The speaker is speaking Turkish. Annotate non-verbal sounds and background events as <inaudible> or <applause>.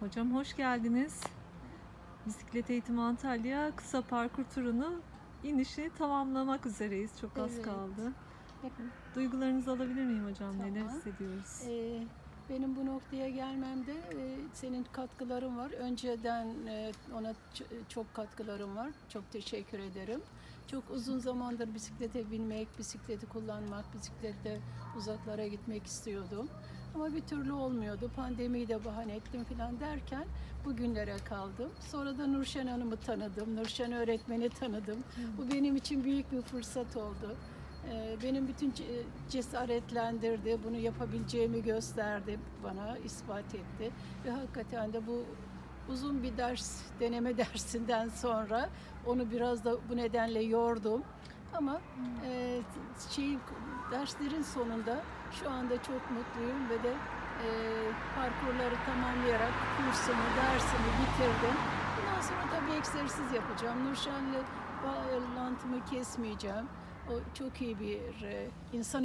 Hocam hoş geldiniz. Bisiklet Eğitimi Antalya kısa parkur turunu inişi tamamlamak üzereyiz. Çok az Evet. kaldı. Neler alabilir miyim hocam? Neler Tamam. hissediyoruz? e, benim bu noktaya gelmemde e, senin katkıların var. Önceden e, ona çok katkılarım var. Çok teşekkür ederim. Çok uzun zamandır bisiklete binmek, bisikleti kullanmak, bisikletle uzaklara gitmek istiyordum. Ama bir türlü olmuyordu. Pandemiyi de bahane ettim falan derken bugünlere kaldım. Sonra da Nurşen Hanım'ı tanıdım. Nurşen öğretmeni tanıdım. Bu benim için büyük bir fırsat oldu. Ee, Benim bütün ce- cesaretlendirdi, bunu yapabileceğimi gösterdi bana, ispat etti. Ve hakikaten de bu uzun bir ders, deneme <laughs> dersinden sonra onu biraz da bu nedenle yordum. Ama e, şey derslerin sonunda şu anda çok mutluyum ve de e, parkurları tamamlayarak kursumu, dersimi bitirdim. Bundan sonra tabii egzersiz yapacağım. Nurşen'le bağlantımı kesmeyeceğim. O çok iyi bir e, insan